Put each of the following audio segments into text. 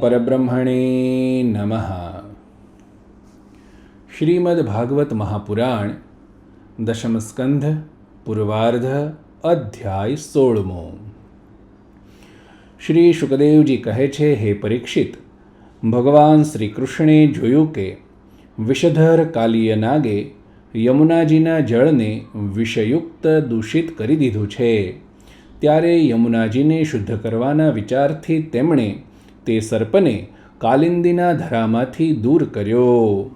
પરબ્રહ્મણે નમ શ્રીમદ ભાગવત મહાપુરાણ દશમસ્કંધ પૂર્વાર્ધ અધ્યાય સોળમો શ્રી સુખદેવજી કહે છે હે પરીક્ષિત ભગવાન શ્રી કૃષ્ણે જોયું કે વિષધર કાલિય નાગે યમુનાજીના જળને વિષયુક્ત દૂષિત કરી દીધું છે. ત્યારે યમુનાજીને શુદ્ધ કરવાના વિચારથી તેમણે તે સર્પને કાલિંદીના ધરામાંથી દૂર કર્યો.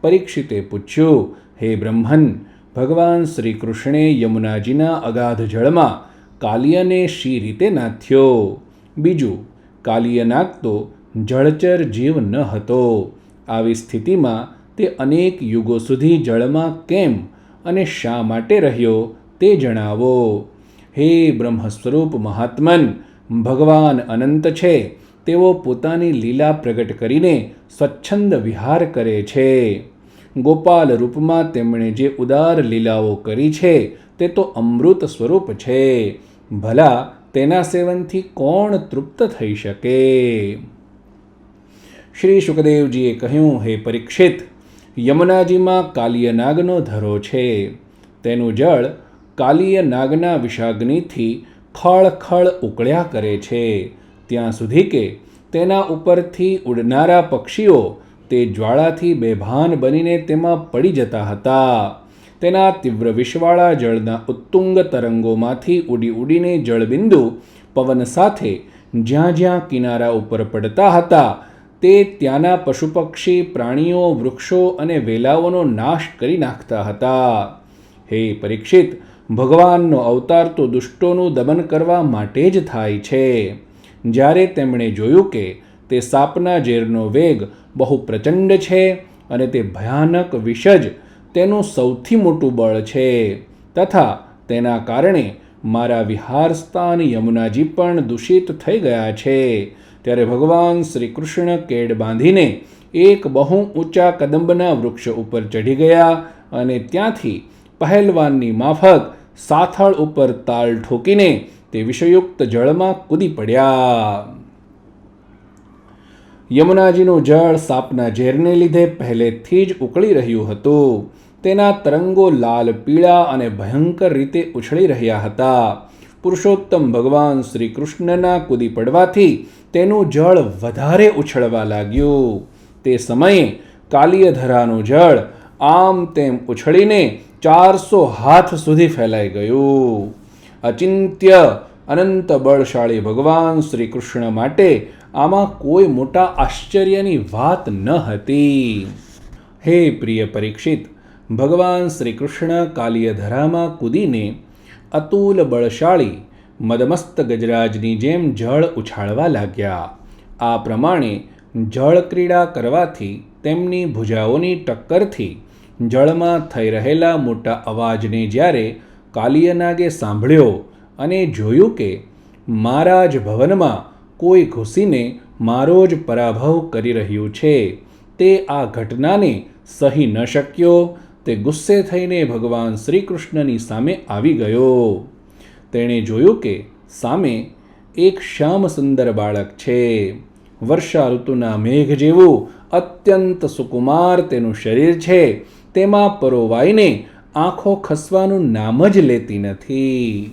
પરીક્ષિતે પૂછ્યું, હે બ્રહ્મન, ભગવાન શ્રી કૃષ્ણે યમુનાજીના અગાધ જળમાં કાલિયને શી રીતે નાથ્યો? બીજું, કાલિય નાગતો જળચર જીવ ન હતો. આવી સ્થિતિમાં તે અનેક યુગો સુધી જળમાં કેમ અને શા માટે રહ્યો તે જણાવો. હે બ્રહ્મ સ્વરૂપ મહાત્મન, ભગવાન અનંત છે. તેઓ પોતાની લીલા પ્રગટ કરીને સ્વચ્છંદ વિહાર કરે છે. ગોપાલ રૂપમાં તેમણે જે ઉદાર લીલાઓ કરી છે તે તો અમૃત સ્વરૂપ છે. ભલા તેના સેવનથી કોણ તૃપ્ત થઈ શકે? શ્રી સુખદેવજીએ કહ્યું, હે પરીક્ષિત યમુનાજીમાં કાલિયનાગનો ધરો છે. તેનું જળ કાલિયનાગના વિષાગ્નિથી ખળખળ ઉકળ્યા કરે છે. ત્યાં સુધી કે તેના ઉપરથી ઉડનારા પક્ષીઓ તે જ્વાળાથી બેભાન બનીને તેમાં પડી જતા હતા. તેના તીવ્ર વિષવાળા જળના ઉત્તુંગ તરંગોમાંથી ઉડી ઉડીને જળબિંદુ પવન સાથે જ્યાં જ્યાં કિનારા ઉપર પડતા હતા તે ત્યાંના પશુ પક્ષી પ્રાણીઓ, વૃક્ષો અને વેલાઓનો નાશ કરી નાખતા હતા. હે પરીક્ષિત, ભગવાનનો અવતાર તો દુષ્ટોનું દમન કરવા માટે જ થાય છે. જ્યારે તેમણે જોયું કે તે સાપના ઝેરનો વેગ બહુ પ્રચંડ છે અને તે ભયાનક વિષજ તેનું સૌથી મોટું બળ છે, તથા તેના કારણે મારા વિહાર સ્થાન યમુનાજી પણ દૂષિત થઈ ગયા છે. ત્યારે ભગવાન શ્રી કૃષ્ણ કેડ બાંધીને એક બહુ ઊંચા કદંબના વૃક્ષ ઉપર ચઢી ગયા અને ત્યાંથી પહેલવાનની માફક સાથળ ઉપર તાલ ઠોકીને તે વિષયુક્ત જળમાં કૂદી પડ્યા. યમુનાજીનું જળ સાપના ઝેરને લીધે પહેલેથી જ ઉકળી રહ્યું હતું. તેના તરંગો લાલ, પીળા અને ભયંકર રીતે ઉછળી રહ્યા હતા. પુરુષોત્તમ ભગવાન શ્રી કૃષ્ણના કૂદી પડવાથી તેનું જળ વધારે ઉછળવા લાગ્યું. તે સમયે કાલિયધરાનું જળ આમ તેમ ઉછળીને ચારસો હાથ સુધી ફેલાઈ ગયું. અચિંત્ય, અનંત બળશાળી ભગવાન શ્રી કૃષ્ણ માટે આમાં કોઈ મોટા આશ્ચર્યની વાત ન હતી. હે પ્રિય પરીક્ષિત, ભગવાન શ્રી કૃષ્ણ કાલિયધરામાં કૂદીને અતુલ બળશાળી મદમસ્ત ગજરાજની જેમ જળ ઉછાળવા લાગ્યા. આ પ્રમાણે જળ ક્રીડા કરવાથી તેમની ભુજાઓની ટક્કરથી જળમાં થઈ રહેલા મોટા અવાજને જ્યારે કાલિયનાગે સાંભળ્યો અને જોયું કે મારા જ ભવનમાં કોઈ ઘૂસીને મારો જ પરાભવ કરી રહ્યું છે, તે આ ઘટનાને સહી ન શક્યો તે ગુસ્સે થઈને ભગવાન શ્રી કૃષ્ણની સામે આવી ગયો. તેણે જોયું કે સામે એક શ્યામ સુંદર બાળક છે. વર્ષા ઋતુના મેઘ જેવું અત્યંત સુકુમાર તેનું શરીર છે. તેમાં પરોવાઈને આંખો ખસવાનું નામ જ લેતી નથી.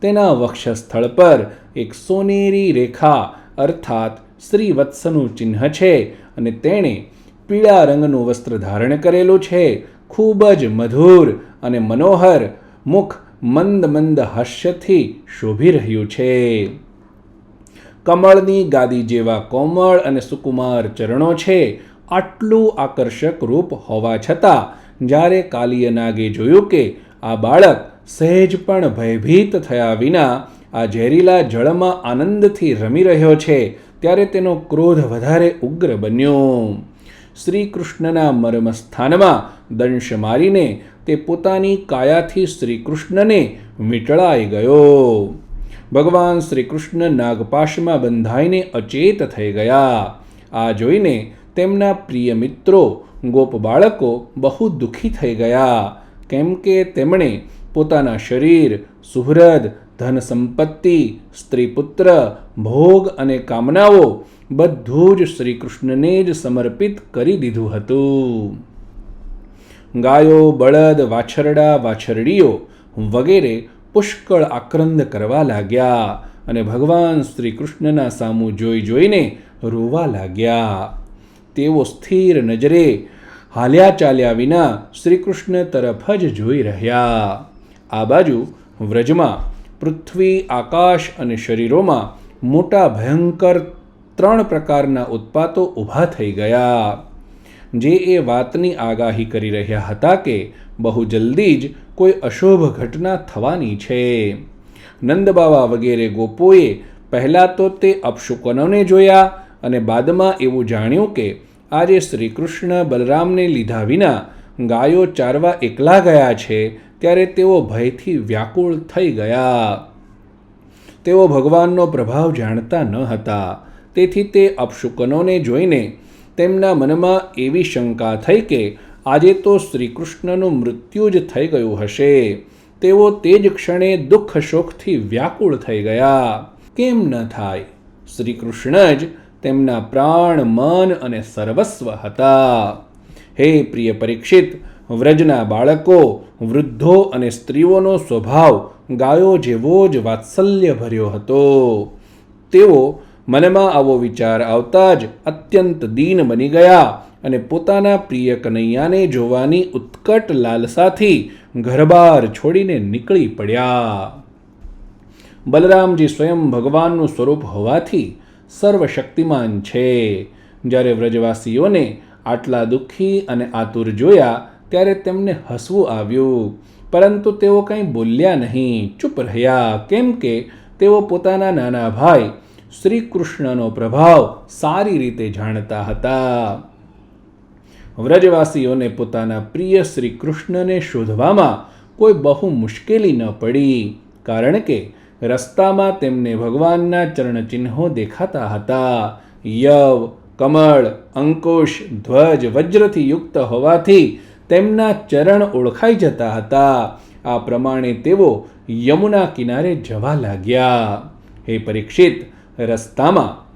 તેના વક્ષસ્થળ પર એક સોનેરી રેખા અર્થાત શ્રીવત્સનું ચિહ્ન છે અને તેણે પીળા રંગનું વસ્ત્ર ધારણ કરેલું છે. ખૂબ જ મધુર અને મનોહર, મુખ મંદ મંદ હાસ્યથી શોભી રહ્યું છે. કમળની ગાદી જેવા કોમળ અને સુકુમાર ચરણો છે. આટલું આકર્ષક રૂપ હોવા છતાં, જ્યારે કાલિયનાગે જોયું કે આ બાળક સહેજ પણ ભયભીત થયા વિના આ ઝેરીલા જળમાં આનંદથી રમી રહ્યો છે, ત્યારે તેનો ક્રોધ વધારે ઉગ્ર બન્યો. શ્રી કૃષ્ણના મર્મ દંશ મારીને તે પોતાની કાયાથી શ્રી કૃષ્ણને ગયો. ભગવાન શ્રી કૃષ્ણ નાગપાશમાં બંધાઈને અચેત થઈ ગયા. આ જોઈને તેમના પ્રિય મિત્રો, ગોપ બાળકો બહુ દુઃખી થઈ ગયા, કેમ કે તેમણે પોતાના શરીર, સુહૃદ ધન સંપત્તિ, સ્ત્રી પુત્ર, ભોગ અને કામનાઓ બધું જ શ્રી કૃષ્ણને જ સમર્પિત કરી દીધું હતું. ગાયો, બળદ, વાછરડા, વાછરડીઓ વગેરે પુષ્કળ આક્રંદ કરવા લાગ્યા અને ભગવાન શ્રી કૃષ્ણના સામું જોઈ જોઈને રોવા લાગ્યા. તેઓ સ્થિર નજરે હાલ્યા ચાલ્યા વિના શ્રી કૃષ્ણ તરફ જ જોઈ રહ્યા. આ બાજુ વ્રજમાં પૃથ્વી, આકાશ અને શરીરોમાં મોટા ભયંકર ત્રણ પ્રકારના ઉત્પાતો ઊભા થઈ ગયા. જે એ વાતની આગાહી કરી રહ્યા હતા કે બહુ જલ્દી જ કોઈ અશુભ ઘટના થવાની છે. નંદબાવા વગેરે ગોપોએ પહેલાં તો તે અપશુકનોને જોયા અને બાદમાં એવું જાણ્યું કે આજે શ્રી કૃષ્ણ બલરામને લીધા વિના ગાયો ચારવા એકલા ગયા છે ત્યારે તેઓ ભયથી વ્યાકુળ થઈ ગયા. તેઓ ભગવાનનો પ્રભાવ જાણતા ન હતા. તેથી તે અપશુકનોને જોઈને તેમના મનમાં એવી શંકા થઈ કે આજે તો શ્રીકૃષ્ણનું મૃત્યુ જ થઈ ગયું હશે. તેઓ તે જ ક્ષણે દુઃખ શોકથી વ્યાકુળ થઈ ગયા. કેમ ન થાય? શ્રીકૃષ્ણ જ તેમના પ્રાણ, મન અને સર્વસ્વ હતા. હે પ્રિય પરીક્ષિત વ્રજના બાળકો, વૃદ્ધો અને સ્ત્રીઓનો સ્વભાવ ગાયો જેવો જ વાત્સલ્ય ભર્યો હતો. તેઓ મનમાં આવો વિચાર આવતા જ અત્યંત દીન બની ગયા અને પોતાના પ્રિય કનૈયાને જોવાની ઉત્કટ લાલસાથી ઘરબાર છોડીને નીકળી પડ્યા. બલરામજી સ્વયં ભગવાનનું સ્વરૂપ હોવાથી સર્વશક્તિમાન છે. જ્યારે વ્રજવાસીઓને આટલા દુઃખી અને આતુર જોયા ત્યારે તેમને હસવું આવ્યું. પરંતુ તેઓ કંઈ બોલ્યા નહીં. ચૂપ રહ્યા. કેમ કે તેઓ પોતાના નાના ભાઈ શ્રી કૃષ્ણનો પ્રભાવ સારી રીતે જાણતા હતા. વ્રજવાસીઓને પોતાના પ્રિય શ્રી કૃષ્ણને શોધવામાં કોઈ બહુ મુશ્કેલી ન પડી, કારણ કે રસ્તામાં તેમને ભગવાનના ચરણચિહ્નો દેખાતા હતા. યવ, કમળ, અંકુશ, ધ્વજ, વજ્રથી યુક્ત હોવાથી તેમના ચરણ ઓળખાઈ જતા હતા. આ પ્રમાણે તેઓ યમુના કિનારે જવા લાગ્યા. હે પરીક્ષિત, રસ્તામાં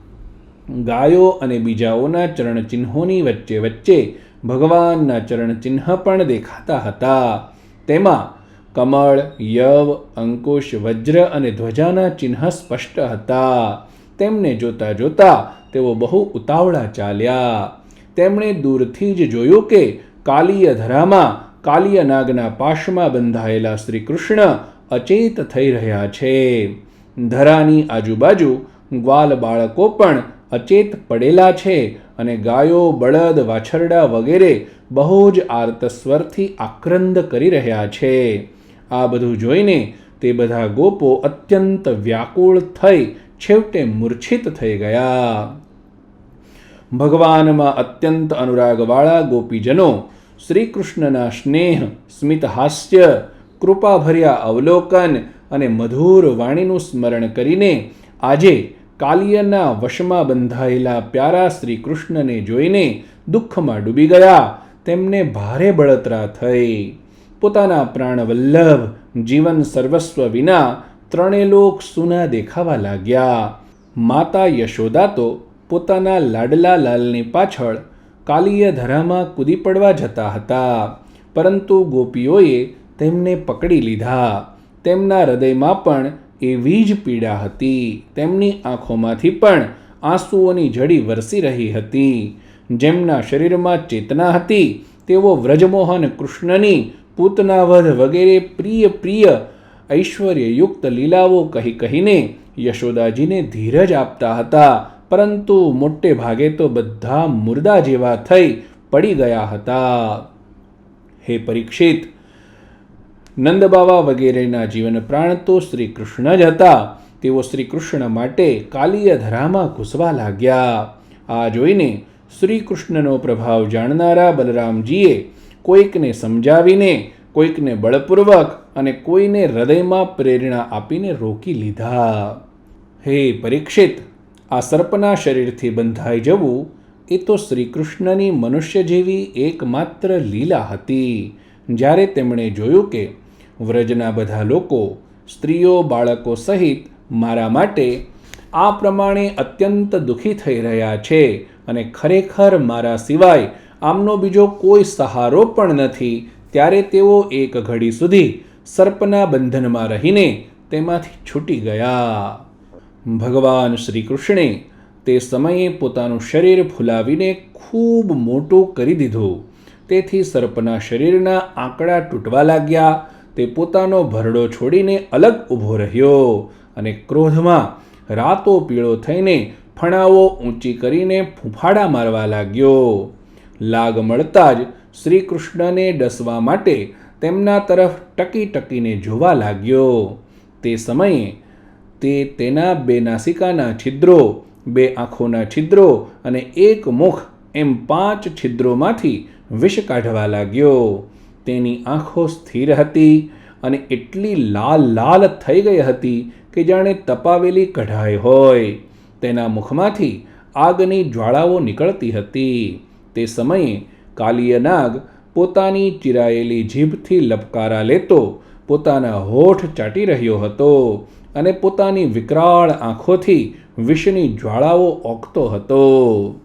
ગાયો અને બીજાઓના ચરણચિહ્નોની વચ્ચે વચ્ચે ભગવાનના ચરણચિહ્ન પણ દેખાતા હતા. તેમાં કમળ, યવ, અંકુશ, વજ્ર અને ધ્વજાના ચિહ્ન સ્પષ્ટ હતા. તેમને જોતા જોતા તેઓ બહુ ઉતાવળા ચાલ્યા. તેમણે દૂરથી જ જોયું કે કાલીય ધરામાં, કાલીય નાગના પાશમાં બંધાયેલા શ્રી કૃષ્ણ અચેત થઈ રહ્યા છે. ધરાની આજુબાજુ ગ્વાલ બાળકો પણ અચેત પડેલા છે અને ગાયો, બળદ, વાછરડા વગેરે બહુ જ આર્તસ્વરથી આક્રંદ કરી રહ્યા છે. આ બધું જોઈને તે બધા ગોપો અત્યંત વ્યાકુળ થઈ છેવટે મૂર્છિત થઈ ગયા. ભગવાનમાં અત્યંત અનુરાગવાળા ગોપીજનો શ્રી કૃષ્ણના સ્નેહ, સ્મિત હાસ્ય, કૃપાભર્યા અવલોકન અને મધુર વાણીનું સ્મરણ કરીને આજે કાલિયના વશમાં બંધાયેલા પ્યારા શ્રી કૃષ્ણને જોઈને દુઃખમાં ડૂબી ગયા. તેમને ભારે બળતરા થઈ. પોતાના પ્રાણવલ્લભ, જીવન સર્વસ્વ વિના ત્રણે લોક સુના દેખાવા લાગ્યા. માતા યશોદા તો પોતાના લાડલા લાલની પાછળ કાલીય ધરામાં કૂદી પડવા જતા હતા. પરંતુ ગોપીઓએ તેમને પકડી લીધા. તેમના હૃદયમાં પણ એવી જ પીડા હતી. તેમની આંખોમાંથી પણ આંસુઓની જડી વરસી રહી હતી. જેમના શરીરમાં ચેતના હતી, તેઓ વ્રજમોહન કૃષ્ણની પૂતનાવધ વગેરે પ્રિય પ્રિય ઐશ્વર્યયુક્ત લીલાઓ કહી, કહીને યશોદાજીને ધીરજ આપતા હતા. પરંતુ મોટે ભાગે તો બધા મુર્દા જેવા થઈ પડી ગયા હતા. હે પરીક્ષિત નંદબાવા વગેરેના જીવન પ્રાણ તો શ્રી કૃષ્ણ જ હતા. તેઓ શ્રી કૃષ્ણ માટે કાલીય ધરામાં ઘૂસવા લાગ્યા. આ જોઈને શ્રી કૃષ્ણનો પ્રભાવ જાણનારા બલરામજીએ કોઈકને સમજાવીને, કોઈકને બળપૂર્વક અને કોઈને હૃદયમાં પ્રેરણા આપીને રોકી લીધા. હે પરીક્ષિત આ સર્પના શરીરથી બંધાઈ જવું એ તો શ્રી કૃષ્ણની મનુષ્ય જેવી એકમાત્ર લીલા હતી. જ્યારે તેમણે જોયું કે વ્રજના બધા લોકો, સ્ત્રીઓ, બાળકો સહિત મારા માટે આ પ્રમાણે અત્યંત દુઃખી થઈ રહ્યા છે અને ખરેખર મારા સિવાય આમનો બીજો કોઈ સહારો પણ નથી, ત્યારે તેઓ એક ઘડી સુધી સર્પના બંધનમાં રહીને તેમાંથી છૂટી ગયા. ભગવાન શ્રી કૃષ્ણે તે સમયે પોતાનું શરીર ફૂલાવીને ખૂબ મોટું કરી દીધું. તેથી સર્પના શરીરના આંકડા તૂટવા લાગ્યા. તે પોતાનો ભરડો છોડીને અલગ ઊભો રહ્યો અને ક્રોધમાં રાતો પીળો થઈને ફણાવો ઊંચી કરીને ફૂંફાડા મારવા લાગ્યો. લાગ મળતા જ શ્રી કૃષ્ણને ડસવા માટે તેમના તરફ ટકી ટકીને જોવા લાગ્યો. તે સમયે તે તેના બે નાસિકાના છિદ્રો, બે આંખોના છિદ્રો અને એક મુખ એમ પાંચ છિદ્રોમાંથી વિષ કાઢવા લાગ્યો. તેની આંખો સ્થિર હતી અને એટલી લાલ લાલ થઈ ગઈ હતી કે જાણે તપાવેલી કઢાઈ હોય. તેના મુખમાંથી આગની જ્વાળાઓ નીકળતી હતી. તે સમયે કાલિયનાગ પોતાની ચિરાયેલી જીભથી લપકારા લેતો પોતાના હોઠ ચાટી રહ્યો હતો. અને પોતાની વિકરાળ આંખોથી વિષની જ્વાળાઓ ઓકતો હતો.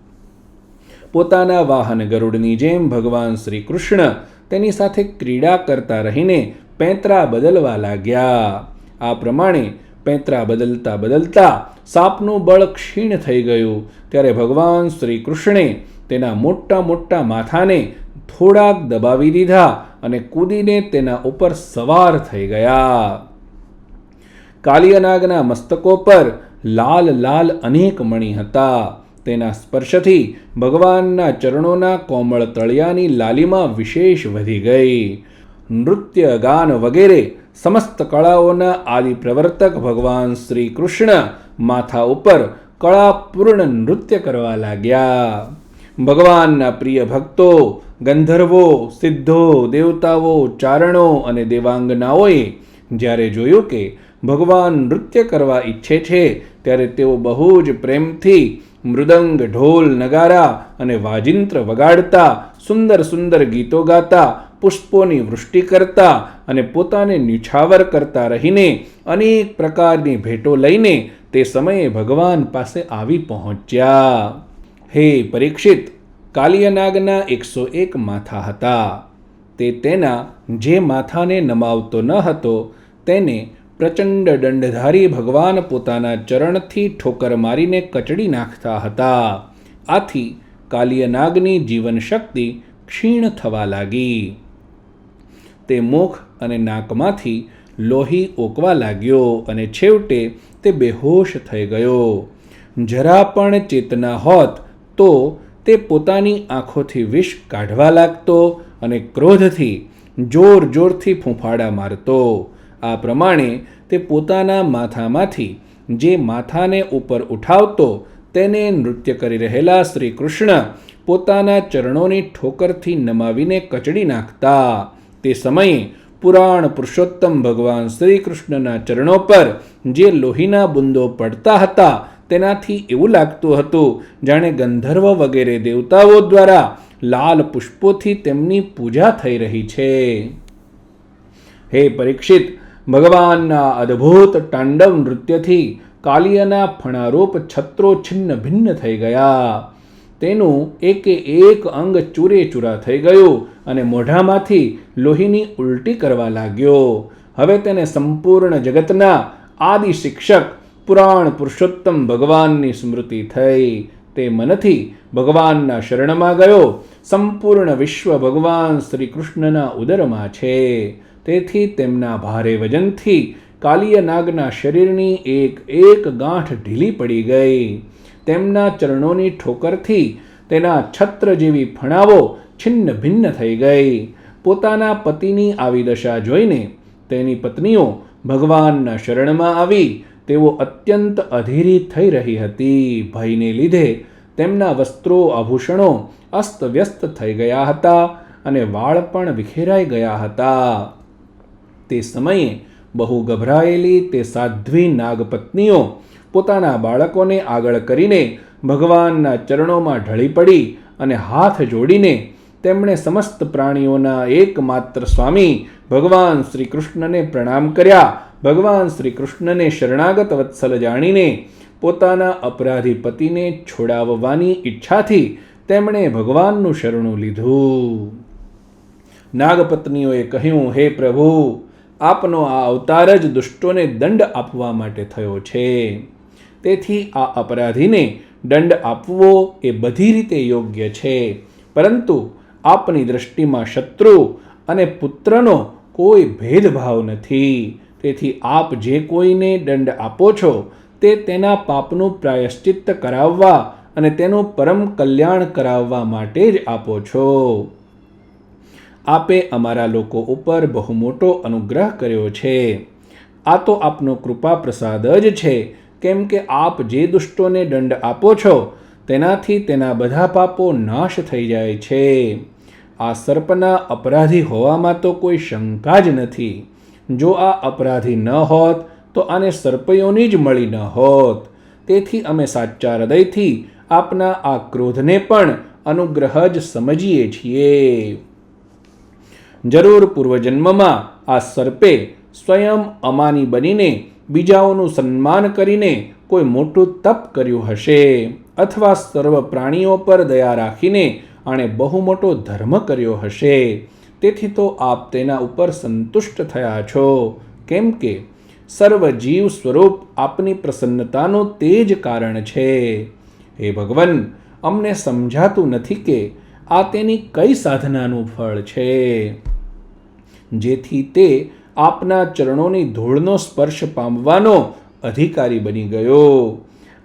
પોતાના વાહન ગરુડની જેમ ભગવાન શ્રી કૃષ્ણ તેની સાથે ક્રીડા કરતા રહીને પેંતરા બદલવા લાગ્યા. આ પ્રમાણે પેંતરા બદલતા બદલતા સાપનું બળ ક્ષીણ થઈ ગયું. ત્યારે ભગવાન શ્રી કૃષ્ણે તેના મોટા મોટા માથાને થોડાક દબાવી દીધા અને કૂદીને તેના ઉપર સવાર થઈ ગયા. કાલિયનાગના મસ્તકો પર લાલ લાલ અનેક મણિ હતા. તેના સ્પર્શથી ભગવાનના ચરણોના કોમળ તળિયાની લાલીમાં વિશેષ વધી ગઈ. નૃત્ય, ગાન વગેરે સમસ્ત કળાઓના આદિ પ્રવર્તક ભગવાન શ્રી કૃષ્ણ માથા ઉપર કળાપૂર્ણ નૃત્ય કરવા લાગ્યા. ભગવાનના પ્રિય ભક્તો, ગંધર્વો, સિદ્ધો, દેવતાઓ, ચારણો અને દેવાંગનાઓએ જ્યારે જોયું કે ભગવાન નૃત્ય કરવા ઈચ્છે છે, ત્યારે તેઓ બહુ જ પ્રેમથી મૃદંગ ઢોલ નગારા અને વાજિંત્ર વગાડતા, સુંદર સુંદર ગીતો ગાતા, પુષ્પોની વૃષ્ટિ કરતા અને પોતાને નિછાવર કરતા રહીને અનેક પ્રકારની ભેટો લઈને તે સમયે ભગવાન પાસે આવી પહોંચ્યા. હે પરીક્ષિત, કાલિયનાગના એકસો એક માથા હતા. તે તેના જે માથાને નમાવતો ન હતો, તેને પ્રચંડ દંડધારી ભગવાન પોતાના ચરણથી ઠોકર મારીને કચડી નાખતા હતા. આથી કાલિયનાગની જીવન શક્તિ ક્ષીણ થવા લાગી. તે મુખ અને નાકમાંથી લોહી ઓકવા લાગ્યો અને છેવટે તે બેહોશ થઈ ગયો. જરા પણ ચેતના હોત તો તે પોતાની આંખોથી વિષ કાઢવા લાગતો અને ક્રોધથી જોર જોરથી ફૂંફાડા મારતો. આ પ્રમાણે તે પોતાના માથામાંથી જે માથાને ઉપર ઉઠાવતો તેને નૃત્ય કરી રહેલા શ્રી કૃષ્ણ પોતાના ચરણોની ઠોકરથી નમાવીને કચડી નાખતા. તે સમયે પુરાણ પુરુષોત્તમ ભગવાન શ્રી કૃષ્ણના ચરણો પર જે લોહીના બુંદો પડતા હતા તેનાથી એવું લાગતું હતું, જાણે ગંધર્વ વગેરે દેવતાઓ દ્વારા લાલ પુષ્પોથી તેમની પૂજા થઈ રહી છે. હે પરીક્ષિત ભગવાનના અદ્ભુત તાંડવ નૃત્યથી કાલિયાના ફણારૂપ છત્રો છિન્ન ભિન્ન થઈ ગયા. તેનું એકે એક અંગ ચૂરે ચૂરા થઈ ગયું અને મોઢામાંથી લોહીની ઉલટી કરવા લાગ્યો. હવે તેને સંપૂર્ણ જગતના આદિ શિક્ષક પુરાણ પુરુષોત્તમ ભગવાનની સ્મૃતિ થઈ. તે મનથી ભગવાનના શરણમાં ગયો. સંપૂર્ણ વિશ્વ ભગવાન શ્રી કૃષ્ણના ઉદરમાં છે. તેથી તેમના ભારે વજનથી કાલિય નાગના શરીરની એક એક ગાંઠ ઢીલી પડી ગઈ. તેમના ચરણોની ઠોકરથી તેના છત્ર જેવી ફણાવો છિન્ન ભિન્ન થઈ ગઈ. પોતાના પતિની આવી દશા જોઈને તેની પત્નીઓ ભગવાનના શરણમાં આવી. તેઓ અત્યંત અધીરી થઈ રહી હતી. ભયને લીધે તેમના વસ્ત્રો, આભૂષણો અસ્તવ્યસ્ત થઈ ગયા હતા અને વાળ પણ વિખેરાઈ ગયા હતા. તે સમયે બહુ ગભરાયેલી તે સાધ્વી નાગપત્નીઓ પોતાના બાળકોને આગળ કરીને ભગવાનના ચરણોમાં ઢળી પડી અને હાથ જોડીને તેમણે સમસ્ત પ્રાણીઓના એકમાત્ર સ્વામી ભગવાન શ્રી કૃષ્ણને પ્રણામ કર્યા. ભગવાન શ્રી કૃષ્ણને શરણાગત વત્સલ જાણીને પોતાના અપરાધી પતિને છોડાવવાની ઈચ્છાથી તેમણે ભગવાનનું શરણું લીધું. નાગપત્નીઓએ કહ્યું, હે પ્રભુ આપનો આ અવતાર જ દુષ્ટોને દંડ આપવા માટે થયો છે. તેથી આ અપરાધીને દંડ આપવો એ બધી રીતે યોગ્ય છે. પરંતુ આપની દૃષ્ટિમાં શત્રુ અને પુત્રનો કોઈ ભેદભાવ નથી. તેથી આપ જે કોઈને દંડ આપો છો, તે તેના પાપનું પ્રાયશ્ચિત્ત કરાવવા અને તેનું પરમ કલ્યાણ કરાવવા માટે જ આપો છો. આપે અમારા લોકો ઉપર બહુ મોટો અનુગ્રહ કર્યો છે. આ તો આપનો કૃપા પ્રસાદ જ છે. કેમ કે આપ જે દુષ્ટોને દંડ આપો છો, તેનાથી તેના બધા પાપો નાશ થઈ જાય છે. આ સર્પના અપરાધી હોવામાં તો કોઈ શંકા જ નથી. જો આ અપરાધી ન હોત, તો આને સર્પયોની જ મળી ન હોત. તેથી અમે સાચા હૃદયથી આપના આ ક્રોધને પણ અનુગ્રહ જ સમજીએ છીએ. જરૂર પૂર્વજન્મમાં આ સર્પે સ્વયં અમાની બનીને બીજાઓનું સન્માન કરીને કોઈ મોટું તપ કર્યું હશે અથવા સર્વ પ્રાણીઓ પર દયા રાખીને આણે બહુ મોટો ધર્મ કર્યો હશે. તેથી તો આપ તેના ઉપર સંતુષ્ટ થયા છો. કેમ કે સર્વ જીવ સ્વરૂપ આપની પ્રસન્નતાનું તે જ કારણ છે. હે ભગવાન, અમને સમજાતું નથી કે આ તેની કઈ સાધનાનું ફળ છે. જેથી તે આપના ચરણોની ધૂળનો સ્પર્શ પામવાનો અધિકારી બની ગયો.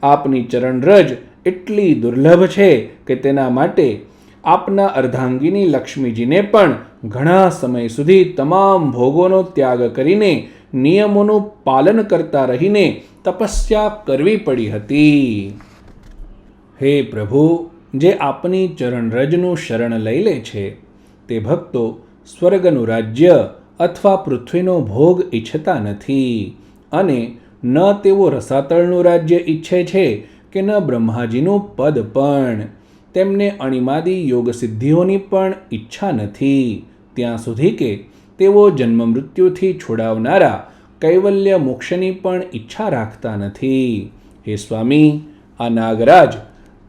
આપની ચરણરજ એટલી દુર્લભ છે કે તેના માટે આપના અર્ધાંગીની લક્ષ્મીજીને પણ ઘણા સમય સુધી તમામ ભોગોનો ત્યાગ કરીને નિયમોનું પાલન કરતા રહીને તપસ્યા કરવી પડી હતી. હે પ્રભુ, જે આપની ચરણરજનું શરણ લઈ લે છે, તે ભક્તો સ્વર્ગનું રાજ્ય અથવા પૃથ્વીનો ભોગ ઈચ્છતા નથી. અને ન તેઓ રસાતળનું રાજ્ય ઈચ્છે છે કે ન બ્રહ્માજીનું પદ પણ. તેમને અણિમાદી યોગ સિદ્ધિઓની પણ ઈચ્છા નથી. ત્યાં સુધી કે તેઓ જન્મ મૃત્યુથી છોડાવનારા કૈવલ્ય મોક્ષની પણ ઈચ્છા રાખતા નથી. હે સ્વામી, આ નાગરાજ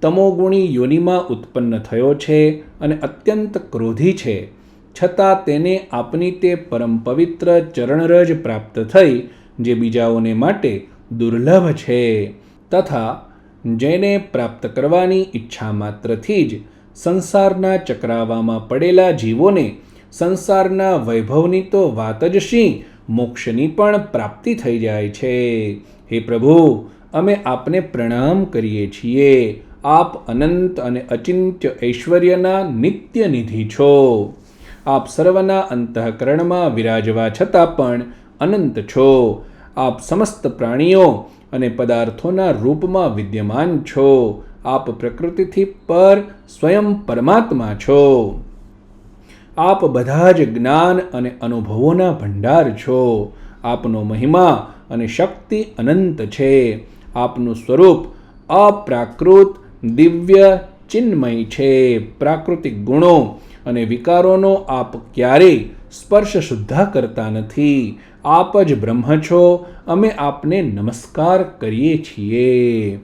તમોગુણી યોનિમાં ઉત્પન્ન થયો છે અને અત્યંત ક્રોધી છે. છતાં તેને આપની તે પરમ પવિત્ર ચરણરજ પ્રાપ્ત થઈ, જે બીજાઓને માટે દુર્લભ છે. તથા જેને પ્રાપ્ત કરવાની ઈચ્છા માત્રથી જ સંસારના ચક્રાવામાં પડેલા જીવોને સંસારના વૈભવની તો વાત જ શી, મોક્ષની પણ પ્રાપ્તિ થઈ જાય છે. હે પ્રભુ, અમે આપને પ્રણામ કરીએ છીએ. આપ અનંત અને અચિંત્ય ઐશ્વર્યના નિત્ય નિધિ છો. આપ સર્વના અંતઃકરણમાં વિરાજવા છતાં પણ અનંત છો. આપ સમસ્ત પ્રાણીઓ અને પદાર્થોના રૂપમાં વિદ્યમાન છો. આપ પ્રકૃતિથી પર સ્વયં પરમાત્મા છો. આપ બધા જ જ્ઞાન અને અનુભવોના ભંડાર છો. આપનો મહિમા અને શક્તિ અનંત છે. આપનું સ્વરૂપ અપ્રાકૃત દિવ્ય ચિન્મય છે. પ્રાકૃતિક ગુણો અને વિકારોનો આપ ક્યારેય સ્પર્શ શુદ્ધા કરતા નથી. આપ જ બ્રહ્મ છો, અમે આપને નમસ્કાર કરીએ છીએ.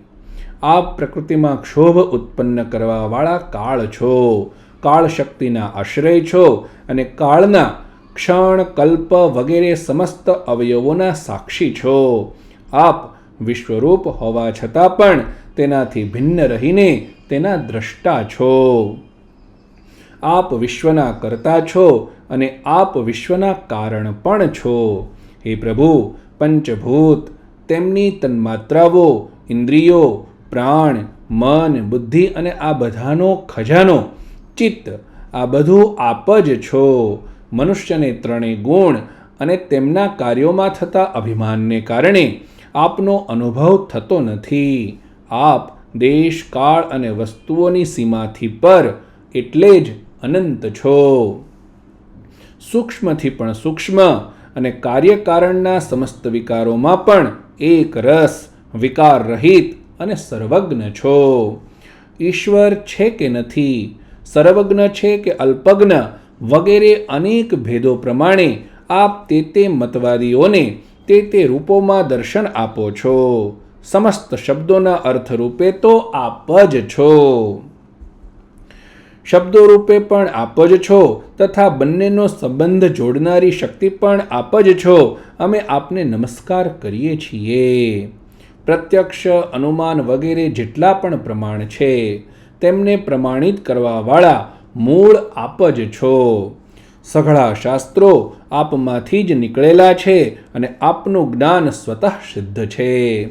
આપ પ્રકૃતિમાં ક્ષોભ ઉત્પન્ન કરવાવાળા કાળ છો. કાળ શક્તિના આશ્રય છો અને કાળના ક્ષણ, કલ્પ વગેરે સમસ્ત અવયવોના સાક્ષી છો. આપ વિશ્વરૂપ હોવા છતાં પણ તેનાથી ભિન્ન રહીને તેના દ્રષ્ટા છો. આપ વિશ્વના કરતા છો અને આપ વિશ્વના કારણ પણ છો. હે પ્રભુ, પંચભૂત, તેમની તન્માત્રાઓ, ઇન્દ્રિયો, પ્રાણ, મન, બુદ્ધિ અને આ બધાનો ખજાનો, ચિત્ત, આ બધું આપ જ છો. મનુષ્યને ત્રણેય ગુણ અને તેમના કાર્યોમાં થતા અભિમાનને કારણે આપનો અનુભવ થતો નથી. આપ દેશ કાળ અને વસ્તુઓની સીમાથી પર એટલે જ અનંત છો. સૂક્ષ્મથી પણ સૂક્ષ્મ અને કાર્યકારણના સમસ્ત વિકારોમાં પણ એક રસ, વિકાર રહિત અને સર્વજ્ઞ છો. ઈશ્વર છે કે નથી? સર્વજ્ઞ છે કે અલ્પજ્ઞ? વગેરે અનેક ભેદો પ્રમાણે આપ તે તે મતવાદીઓને તે તે રૂપોમાં દર્શન આપો છો. સમસ્ત શબ્દોના અર્થરૂપે તો આપ જ છો. શબ્દો રૂપે પણ આપ જ છો તથા બંનેનો સંબંધ જોડનારી શક્તિ પણ આપ જ છો. અમે આપને નમસ્કાર કરીએ છીએ. પ્રત્યક્ષ, અનુમાન વગેરે જેટલા પણ પ્રમાણ છે, તેમને પ્રમાણિત કરવાવાળા મૂળ આપ જ છો. સઘળા શાસ્ત્રો આપમાંથી જ નીકળેલા છે અને આપનું જ્ઞાન સ્વતઃ સિદ્ધ છે.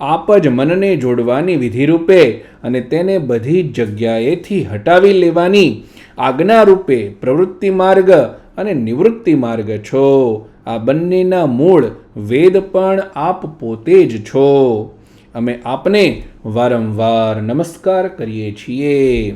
આપ જ મનને જોડવાની વિધિરૂપે અને તેને બધી જગ્યાએથી હટાવી લેવાની. આજ્ઞારૂપે પ્રવૃત્તિ માર્ગ અને નિવૃત્તિ માર્ગ છો. આ બંનેના મૂળ વેદ પણ આપ પોતે જ છો. અમે આપને વારંવાર નમસ્કાર કરીએ છીએ.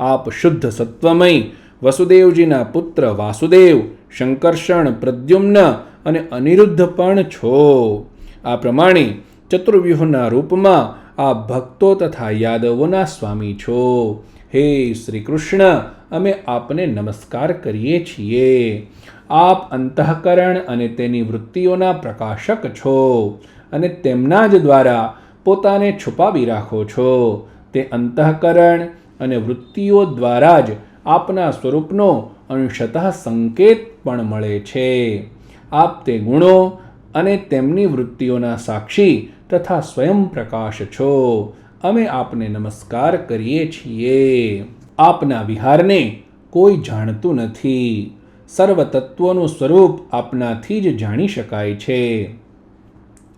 આપ શુદ્ધ સત્વમય વસુદેવજીના પુત્ર વાસુદેવ, શંકર્ષણ પ્રદ્યુમ્ન અને અનિરુદ્ધ પણ છો. આ પ્રમાણે ચતુર્વ્યૂહના રૂપમાં આ ભક્તો તથા યાદવોના સ્વામી છો. હે શ્રી કૃષ્ણ અમે આપને નમસ્કાર કરીએ છીએ. આપ અંતઃકરણ અને તેની વૃત્તિઓના પ્રકાશક છો અને તેમના જ દ્વારા પોતાને છુપાવી રાખો છો. તે અંતઃકરણ અને વૃત્તિઓ દ્વારા જ આપના સ્વરૂપનો અંશતઃ સંકેત પણ મળે છે. આપ તે ગુણો અને તેમની વૃત્તિઓના સાક્ષી તથા સ્વયં પ્રકાશ છો. અમે આપને નમસ્કાર કરીએ છીએ. આપના વિહારને કોઈ જાણતું નથી. સર્વ તત્વોનું સ્વરૂપ આપનાથી જ જાણી શકાય છે.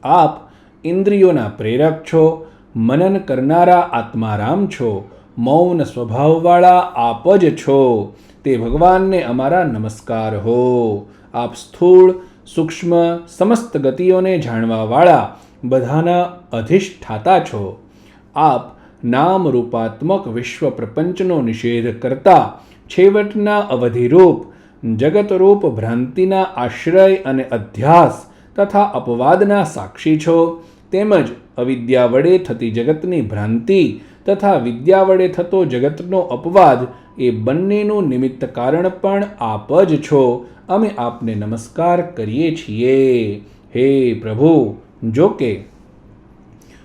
આપ ઇન્દ્રિયોના પ્રેરક છો, મનન કરનારા આત્મારામ છો, મૌન સ્વભાવવાળા આપ જ છો. તે ભગવાનને અમારા નમસ્કાર હો. આપ સ્થૂળ સૂક્ષ્મ સમસ્ત ગતિઓને જાણવાવાળા બધાના અધિષ્ઠાતા છો. આપ નામ રૂપાત્મક વિશ્વ પ્રપંચનો નિષેધ કરતા છેવટના અવધિરૂપ, જગતરૂપ ભ્રાંતિના આશ્રય અને અધ્યાસ તથા અપવાદના સાક્ષી છો. તેમજ અવિદ્યા વડે થતી જગતની ભ્રાંતિ તથા વિદ્યા વડે થતો જગતનો અપવાદ એ બંનેનું નિમિત્ત કારણ પણ આપ જ છો. અમે આપને નમસ્કાર કરીએ છીએ. હે પ્રભુ, જો કે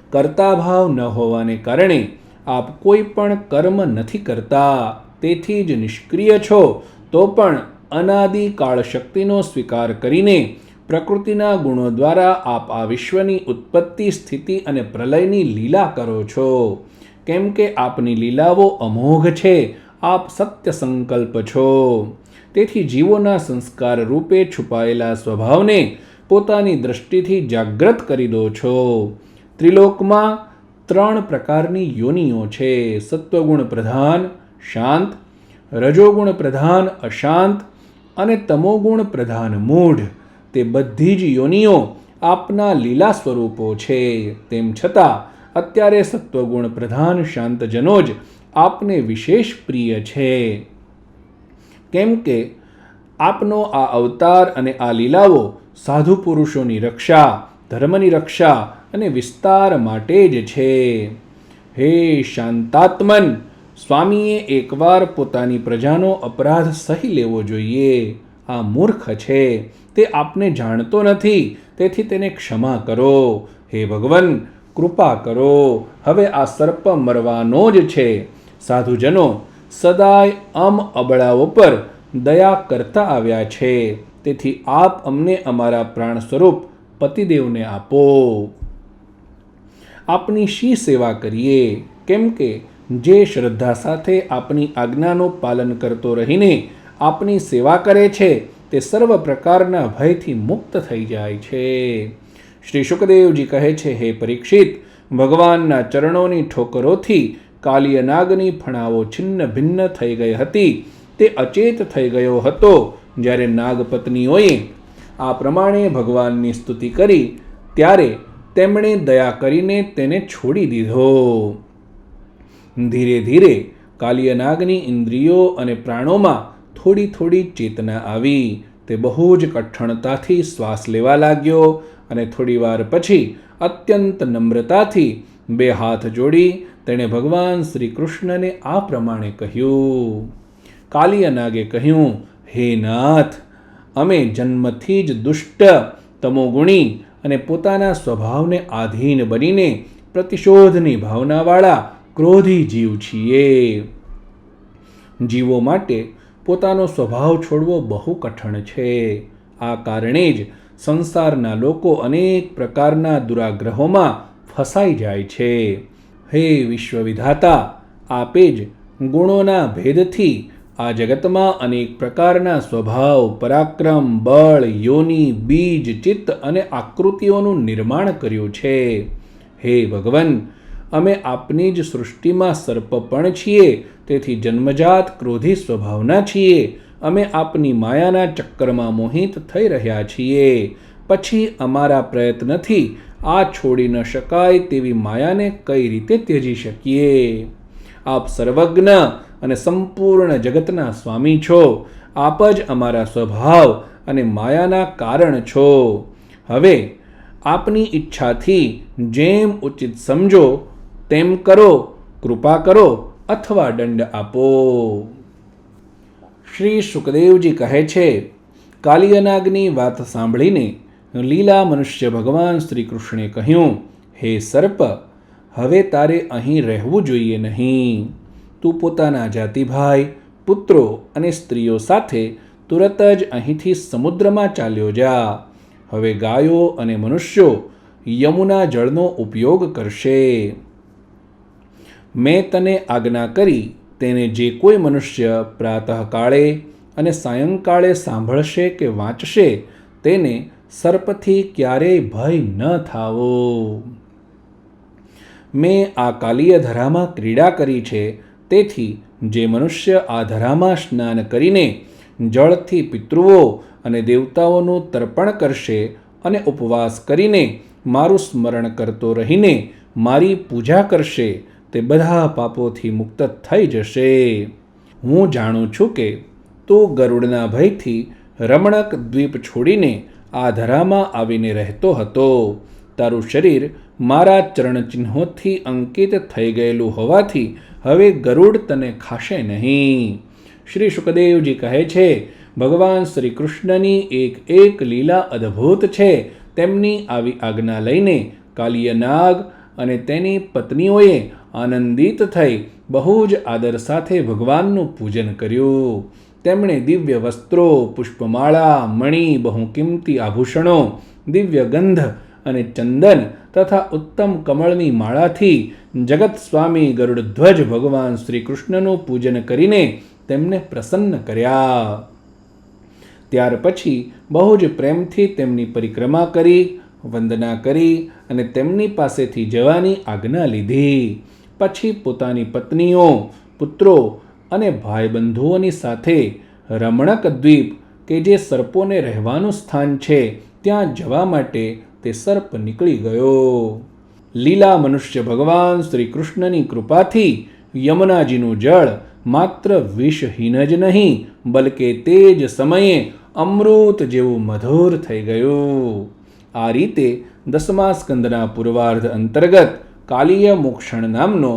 કર્તા ભાવ ન હોવાને કારણે આપ કોઈ પણ કર્મ નથી કરતા. તેથી જ નિષ્ક્રિય છો. તો પણ અનાદિકાળ શક્તિનો સ્વીકાર કરીને પ્રકૃતિના ગુણો દ્વારા આપ આ વિશ્વની ઉત્પત્તિ, સ્થિતિ અને પ્રલયની લીલા કરો છો. કેમ કે આપની લીલાઓ અમોઘ છે, આપ સત્ય સંકલ્પ છો. તેથી જીવોના સંસ્કાર રૂપે છુપાયેલા સ્વભાવને પોતાની દ્રષ્ટિથી જાગ્રત કરી દો છો. ત્રિલોકમાં ત્રણ પ્રકારની યોનિઓ છે. સત્વગુણ પ્રધાન, શાંત, રજોગુણ પ્રધાન, અશાંત અને તમોગુણ પ્રધાન મૂઢ. તે બધી જ યોનિઓ આપના લીલા સ્વરૂપો છે. તેમ છતાં અત્યારે સત્વગુણ પ્રધાન શાંતજનો જ આપને વિશેષ પ્રિય છે. કેમ કે આપનો આ અવતાર અને આ લીલાઓ સાધુ પુરુષોની રક્ષા, ધર્મની રક્ષા અને વિસ્તાર માટે જ છે. હે શાંતાત્મન, સ્વામીએ એકવાર પોતાની પ્રજાનો અપરાધ સહી લેવો જોઈએ. આ મૂર્ખ છે. તે આપને જાણતો નથી, તેથી તેને ક્ષમા કરો. હે ભગવન કૃપા કરો. હવે આ સર્પ મરવાનો જ છે. સાધુજનો, સદાય અમ અબળાઓ પર દયા કરતા આવ્યા છે. તેથી આપ અમને અમારા પ્રાણ સ્વરૂપ પતિદેવને આપો. આપની શી સેવા કરીએ? કેમ કે જે શ્રદ્ધા સાથે આપની આજ્ઞાનું પાલન કરતો રહીને આપની સેવા કરે છે, તે સર્વ પ્રકારના ભયથી મુક્ત થઈ જાય છે. શ્રી શુકદેવજી કહે છે, હે પરીક્ષિત, ભગવાનના ચરણોની ઠોકરોથી કાલિયનાગની ફણાઓ છિન્ન ભિન્ન થઈ ગઈ હતી. તે અચેત થઈ ગયો હતો જ્યારે નાગપત્નીઓએ આ પ્રમાણે ભગવાનની સ્તુતિ કરી. ત્યારે તેમણે દયા કરીને તેને છોડી દીધો. ધીરે ધીરે કાલિયનાગની ઇન્દ્રિયો અને પ્રાણોમાં થોડી થોડી ચેતના આવી. તે બહુ જ કઠણતાથી શ્વાસ લેવા લાગ્યો. અને થોડી વાર પછી અત્યંત નમ્રતાથી બે હાથ જોડી તેણે ભગવાન શ્રી કૃષ્ણને આ પ્રમાણે કહ્યું. કાલિય નાગે કહ્યું, હે નાથ, અમે જન્મથી જ દુષ્ટ, તમોગુણી અને પોતાના સ્વભાવને આધીન બનીને પ્રતિશોધની ભાવનાવાળા ક્રોધી જીવ છીએ. જીવો માટે પોતાનો સ્વભાવ છોડવો બહુ કઠણ છે. આ કારણે જ સંસારના લોકો અનેક પ્રકારના દુરાગ્રહોમાં ફસાઈ જાય છે. હે વિશ્વવિધાતા, આપે જ ગુણોના ભેદથી આ જગતમાં અનેક પ્રકારના સ્વભાવ, પરાક્રમ, બળ, યોનિ, બીજ, ચિત્ત અને આકૃતિઓનું નિર્માણ કર્યું છે. હે ભગવન, અમે આપની જ સૃષ્ટિમાં સર્પ પણ છીએ, તેથી જન્મજાત ક્રોધી સ્વભાવના છીએ. અમે આપની માયાના ચક્કરમાં મોહિત થઈ રહ્યા છીએ. પછી અમારા પ્રયત્નથી આ છોડી ન શકાય તેવી માયાને કઈ રીતે ત્યજી શકીએ? આપ સર્વજ્ઞ અને સંપૂર્ણ જગતના સ્વામી છો. આપ જ અમારા સ્વભાવ અને માયાના કારણ છો. હવે આપની ઈચ્છાથી જેમ ઉચિત સમજો, તેમ કરો, કૃપા કરો અથવા દંડ આપો. શ્રી સુખદેવજી કહે છે, કાલિયનાગની વાત સાંભળીને લીલા મનુષ્ય ભગવાન શ્રી કૃષ્ણે કહ્યું, હે સર્પ, હવે તારે અહીં રહેવું જોઈએ નહીં. તું પોતાના જાતિભાઈ, પુત્રો અને સ્ત્રીઓ સાથે તુરત જ અહીંથી સમુદ્રમાં ચાલ્યો જા. હવે ગાયો અને મનુષ્યો યમુના જળનો ઉપયોગ કરશે. મેં તને આજ્ઞા કરી તેને જે કોઈ મનુષ્ય પ્રાતઃકાળે અને સાયંકાળે સાંભળશે કે વાંચશે, તેને સર્પથી ક્યારેય ભય ન થાવો. મેં આ કાલીય ધરામાં ક્રીડા કરી છે, તેથી જે મનુષ્ય આ ધરામાં સ્નાન કરીને જળથી પિતૃઓ અને દેવતાઓનું તર્પણ કરશે અને ઉપવાસ કરીને મારું સ્મરણ કરતો રહીને મારી પૂજા કરશે તે બધા પાપોથી મુક્ત થઈ જશે. હું જાણું છું કે તું ગરુડના ભયથી રમણક દ્વીપ છોડીને આ ધરામાં આવીને રહેતો હતો. તારું શરીર મારા ચરણચિહ્નોથી અંકિત થઈ ગયેલું હોવાથી હવે ગરુડ તને ખાશે નહીં. શ્રી સુખદેવજી કહે છે, ભગવાન શ્રી કૃષ્ણની એક એક લીલા અદ્ભુત છે. તેમની આવી આજ્ઞા લઈને કાલિયનાગ અને તેની પત્નીઓએ આનંદિત થઈ બહુ જ આદર સાથે ભગવાનનું પૂજન કર્યું. તેમણે દિવ્ય વસ્ત્રો, પુષ્પમાળા, મણિ બહુ કિંમતી આભૂષણો, દિવ્ય ગંધ અને ચંદન તથા ઉત્તમ કમળની માળાથી જગત સ્વામી ગરુડધ્વજ ભગવાન શ્રી કૃષ્ણનું પૂજન કરીને તેમને પ્રસન્ન કર્યા. ત્યાર પછી બહુ જ પ્રેમથી તેમની પરિક્રમા કરી, વંદના કરી અને તેમની પાસેથી જવાની આજ્ઞા લીધી. પછી પોતાની પત્નીઓ, પુત્રો અને ભાઈબંધુઓની સાથે રમણક દ્વીપ, કે જે સર્પોને રહેવાનું સ્થાન છે, ત્યાં જવા માટે તે સર્પ નીકળી ગયો. લીલા મનુષ્ય ભગવાન શ્રી કૃષ્ણની કૃપાથી યમુનાજીનું જળ માત્ર વિષહીન જ નહીં, બલકે તે જ સમયે અમૃત જેવું મધુર થઈ ગયું. આ રીતે દસમા સ્કંદના પૂર્વાર્ધ અંતર્ગત કાલીય મોક્ષણ નામનો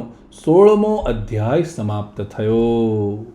સોળમો અધ્યાય સમાપ્ત થયો.